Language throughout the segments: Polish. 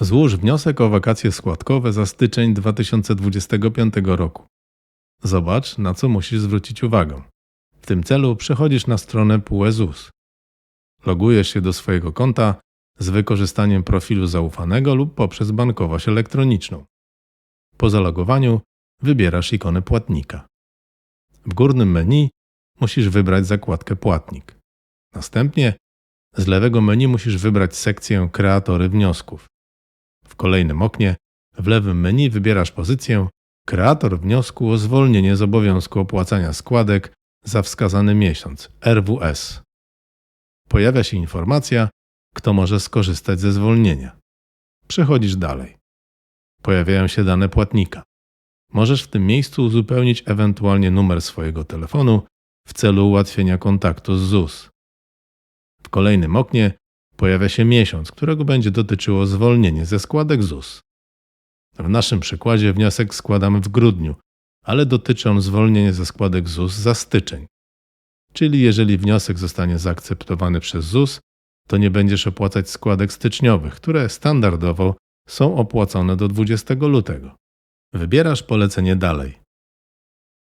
Złóż wniosek o wakacje składkowe za styczeń 2025 roku. Zobacz, na co musisz zwrócić uwagę. W tym celu przechodzisz na stronę PUE ZUS. Logujesz się do swojego konta z wykorzystaniem profilu zaufanego lub poprzez bankowość elektroniczną. Po zalogowaniu wybierasz ikonę płatnika. W górnym menu musisz wybrać zakładkę Płatnik. Następnie z lewego menu musisz wybrać sekcję Kreatory wniosków. W kolejnym oknie w lewym menu wybierasz pozycję Kreator wniosku o zwolnienie z obowiązku opłacania składek za wskazany miesiąc RWS. Pojawia się informacja, kto może skorzystać ze zwolnienia. Przechodzisz dalej. Pojawiają się dane płatnika. Możesz w tym miejscu uzupełnić ewentualnie numer swojego telefonu w celu ułatwienia kontaktu z ZUS. W kolejnym oknie pojawia się miesiąc, którego będzie dotyczyło zwolnienie ze składek ZUS. W naszym przykładzie wniosek składamy w grudniu, ale dotyczy on zwolnienia ze składek ZUS za styczeń. Czyli jeżeli wniosek zostanie zaakceptowany przez ZUS, to nie będziesz opłacać składek styczniowych, które standardowo są opłacone do 20 lutego. Wybierasz polecenie dalej.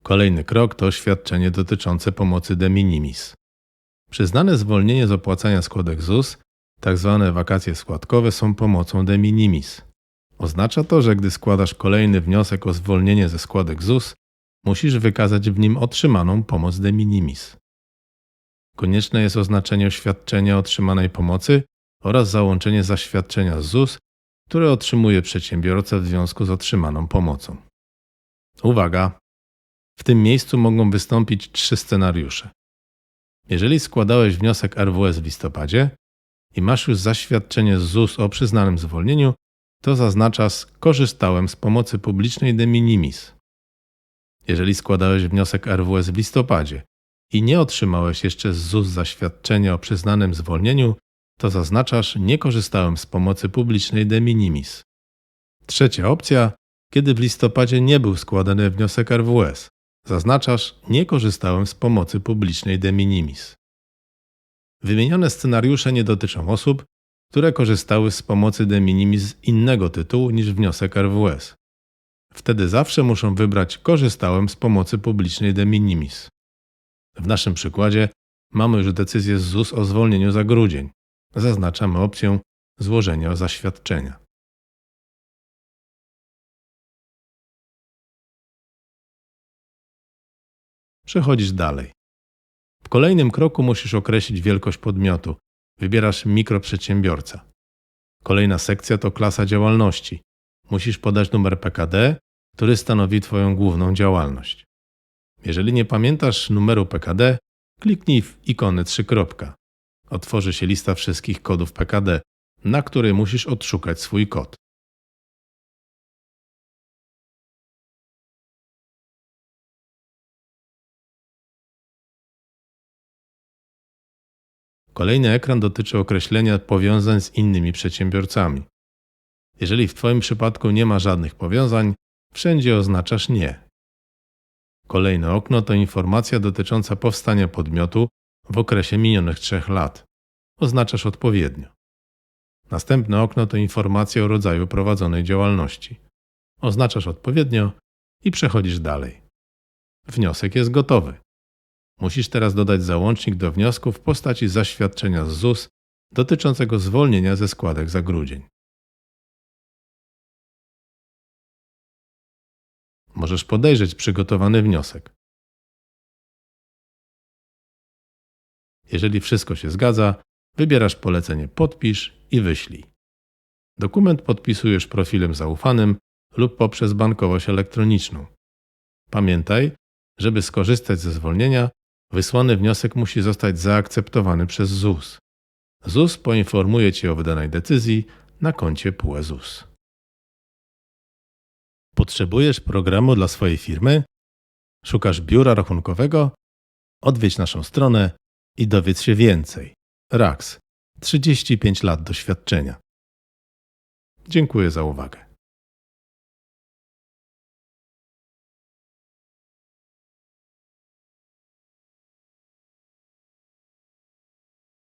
Kolejny krok to świadczenie dotyczące pomocy de minimis. Przyznane zwolnienie z opłacania składek ZUS, Tak wakacje składkowe, są pomocą de minimis. Oznacza to, że gdy składasz kolejny wniosek o zwolnienie ze składek ZUS, musisz wykazać w nim otrzymaną pomoc de minimis. Konieczne jest oznaczenie oświadczenia otrzymanej pomocy oraz załączenie zaświadczenia z ZUS, które otrzymuje przedsiębiorca w związku z otrzymaną pomocą. Uwaga! W tym miejscu mogą wystąpić trzy scenariusze. Jeżeli składałeś wniosek RWS w listopadzie i masz już zaświadczenie z ZUS o przyznanym zwolnieniu, to zaznaczasz korzystałem z pomocy publicznej de minimis. Jeżeli składałeś wniosek RWS w listopadzie i nie otrzymałeś jeszcze z ZUS zaświadczenia o przyznanym zwolnieniu, to zaznaczasz nie korzystałem z pomocy publicznej de minimis. Trzecia opcja, kiedy w listopadzie nie był składany wniosek RWS, zaznaczasz nie korzystałem z pomocy publicznej de minimis. Wymienione scenariusze nie dotyczą osób, które korzystały z pomocy de minimis z innego tytułu niż wniosek RWS. Wtedy zawsze muszą wybrać korzystałem z pomocy publicznej de minimis. W naszym przykładzie mamy już decyzję z ZUS o zwolnieniu za grudzień. Zaznaczamy opcję złożenia zaświadczenia. Przechodzisz dalej. Kolejnym kroku musisz określić wielkość podmiotu. Wybierasz mikroprzedsiębiorca. Kolejna sekcja to klasa działalności. Musisz podać numer PKD, który stanowi Twoją główną działalność. Jeżeli nie pamiętasz numeru PKD, kliknij w ikonę 3. Otworzy się lista wszystkich kodów PKD, na której musisz odszukać swój kod. Kolejny ekran dotyczy określenia powiązań z innymi przedsiębiorcami. Jeżeli w Twoim przypadku nie ma żadnych powiązań, wszędzie oznaczasz nie. Kolejne okno to informacja dotycząca powstania podmiotu w okresie minionych trzech lat. Oznaczasz odpowiednio. Następne okno to informacja o rodzaju prowadzonej działalności. Oznaczasz odpowiednio i przechodzisz dalej. Wniosek jest gotowy. Musisz teraz dodać załącznik do wniosku w postaci zaświadczenia z ZUS dotyczącego zwolnienia ze składek za grudzień. Możesz podejrzeć przygotowany wniosek. Jeżeli wszystko się zgadza, wybierasz polecenie Podpisz i wyślij. Dokument podpisujesz profilem zaufanym lub poprzez bankowość elektroniczną. Pamiętaj, żeby skorzystać ze zwolnienia, wysłany wniosek musi zostać zaakceptowany przez ZUS. ZUS poinformuje Cię o wydanej decyzji na koncie PUE ZUS. Potrzebujesz programu dla swojej firmy? Szukasz biura rachunkowego? Odwiedź naszą stronę i dowiedz się więcej. RAX 35 lat doświadczenia. Dziękuję za uwagę.